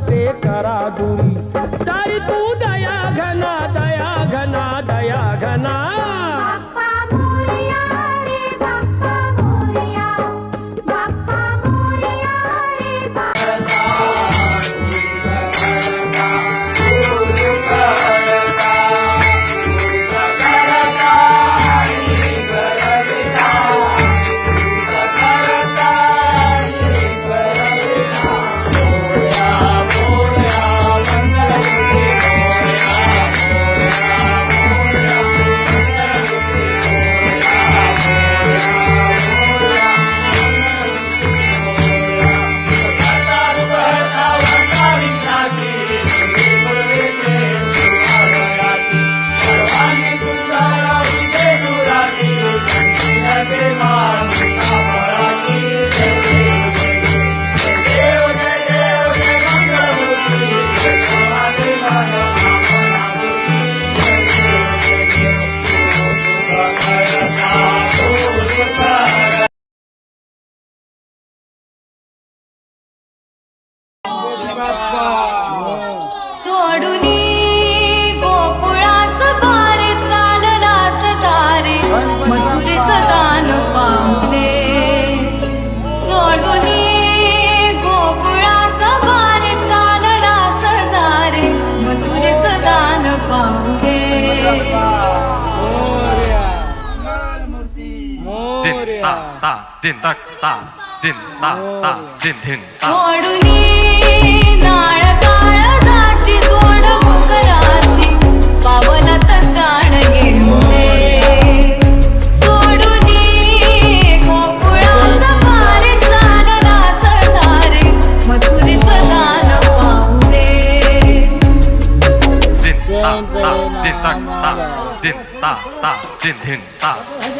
ਸਾਡੇ ਕਰਾ ਦੂਰੀ। ਚਾਈ ਤੂੰ दिन तक ता दिन ता ता दिन दिन Din ta ta din ta ta din din ta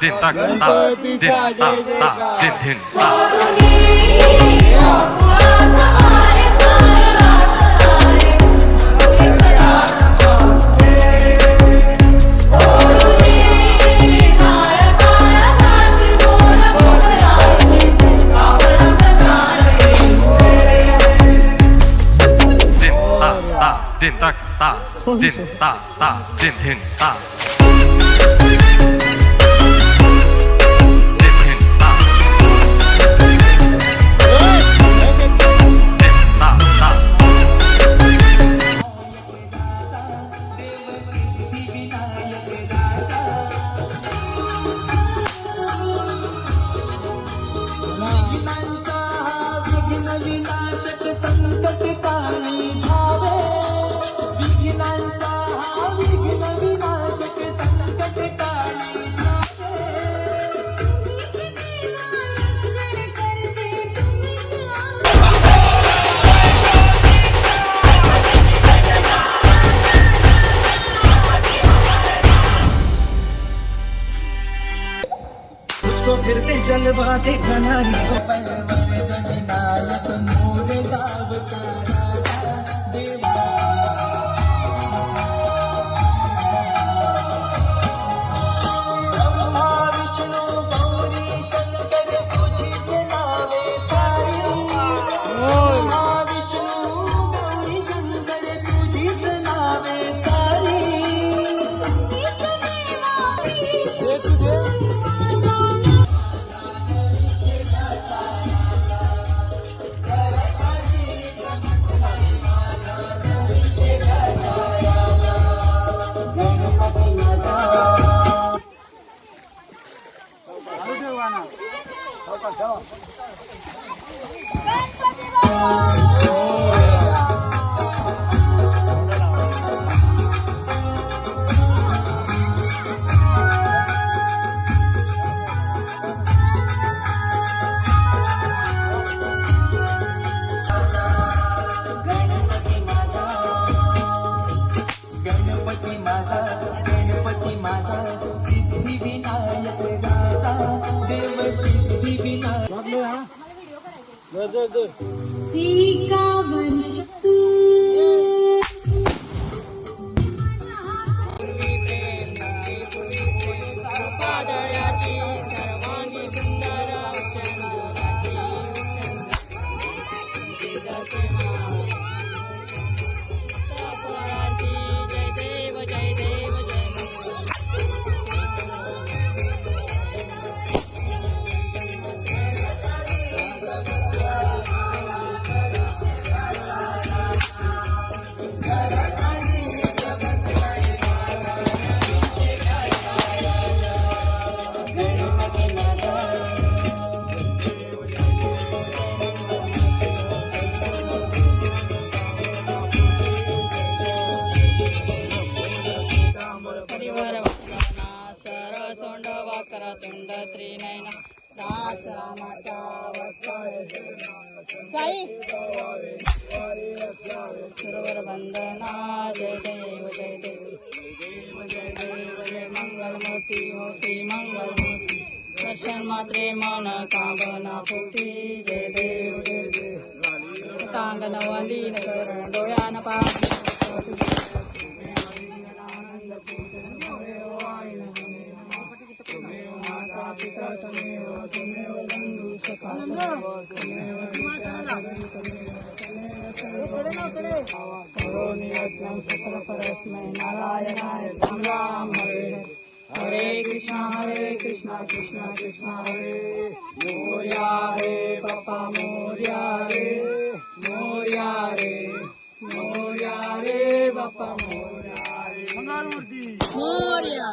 দিন তা তা দিন তা তা দিন দিন Din tak ta, din ta ta, din hin ta. take my naughty. Ganpati Vinayak एका वर्ष साई. सरोवर वंदना जय देव जय देव जय देव जय मंगलमूर्ती हो श्री मंगलमूर्ती दर्शन मात्रे मन कामना पूर्ती जय देव जय देव कांगन वंदीन करण डोळ्यान पाहती सकल परस्मै नारायणाय राम हरे हरे कृष्णा हरे कृष्णा कृष्णा कृष्णा हरे मोर्या रे पप्पा मोर्या रे मोर्या रे मोर्या रे बाप्पा मोर्या रे मोर्या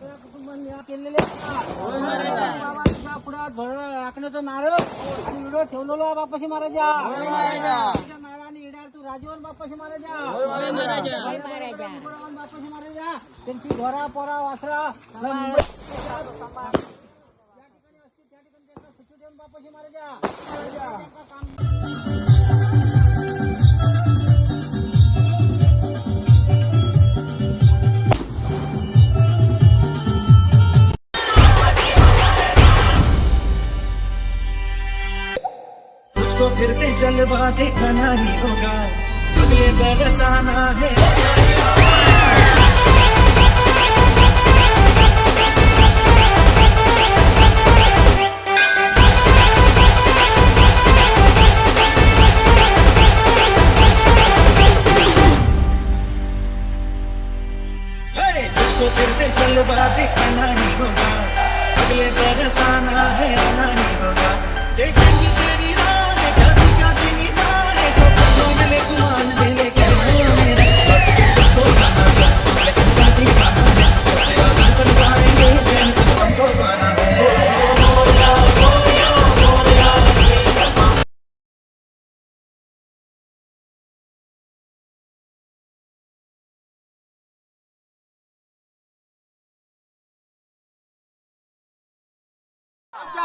होय महाराजा होय महाराजा राखण्याचं नारळ आणि व्हिडिओ ठेवलेलो बापाशी महाराजा होय महाराजा नारळाने इड्यावर तू राजीवन बापाशी महाराजा होय महाराजा बापाशी महाराजा त्यांची घोरा पोरा वासरा बापाशी महाराजा तुझको फिर से जलवा दिखाना ही होगा। तुझे बरसाना है। फिर से होगा। अगले बरसाना है आना ही होगा। देखेंगे तेरी राह।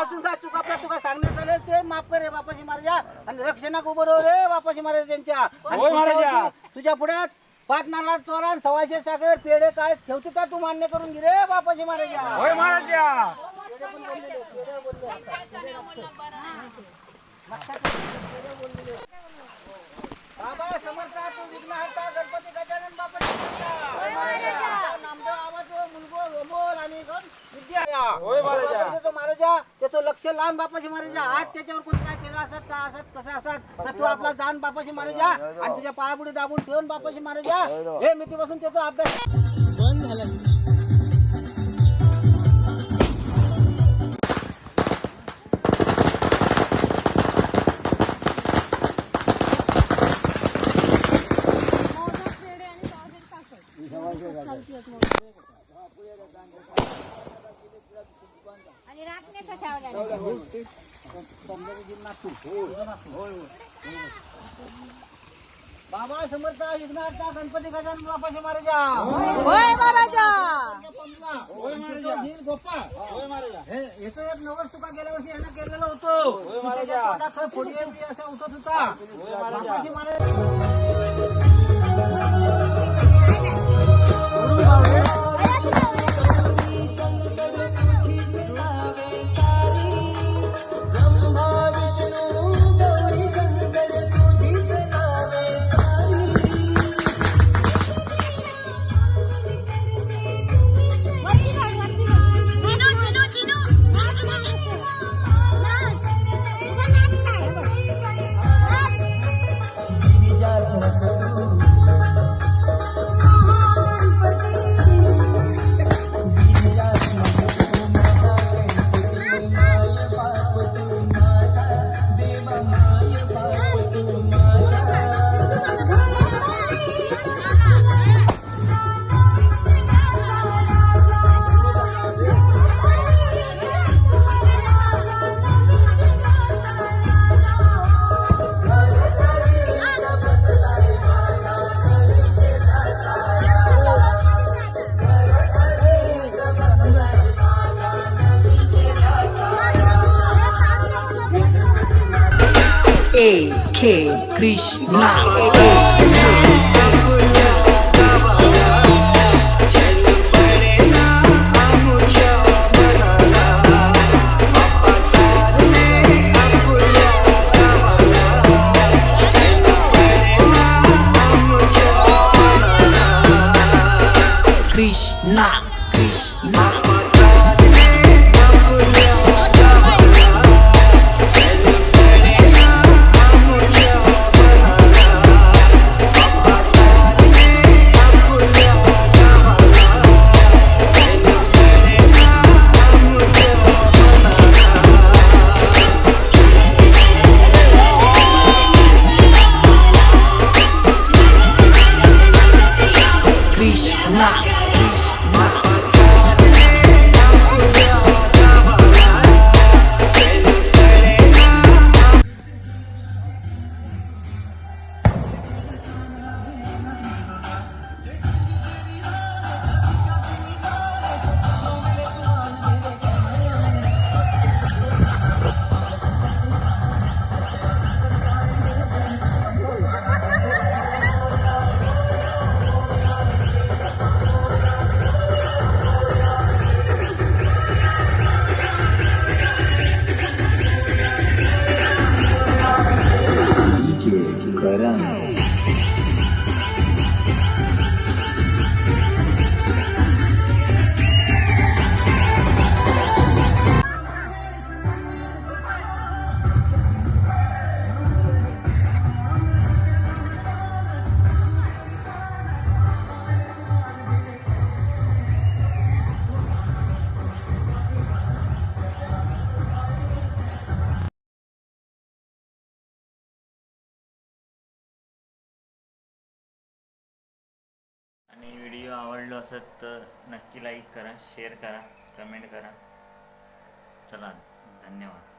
असून का चुका आपल्या चुका सांगण्यात आले ते माफ कर रे बापाजी महाराजा आणि रक्षणाक उभं राहू रे बापाजी महाराज त्यांच्या आणि होय महाराजा. पुढच्या वर्षी तुझ्या पुढ्यात पाच नाला चोरान सव्वाशे साखर पेढे काय ठेवते का तू मान्य करून घे रे बापाजी महाराजा होय महाराजा बाबा समर्थ तू विघ्नहर्ता गणपती गजानन बापाजी महाराजा नामदेव आवाज मुलगो आणि होय महाराजा. महाराजा त्याचं लक्ष लहान बापाची महाराजा. आज त्याच्यावर कोणी काय केलं असत का असत कसं असत? तर तू आपला जाण बापाची महाराजा आणि तुझ्या पायापुढे दाबून ठेवून बापाची महाराजा. हे मितीपासून त्याचा अभ्यास. बंद झाला बाबा समर्थ विघ्नहर्ता गणपती गजानन बापाची महाराजा? होय महाराजा. हे याचं एक नवस तुका गेल्या वर्षी यांना केलेलं होतो. त्याच्या पोटात फोडी होती, असा उठत होता बापाची महाराज. A K Krishna. Krishna. आणि व्हिडिओ आवडलो असत तर नक्की लाईक करा शेअर करा कमेंट करा. चला धन्यवाद.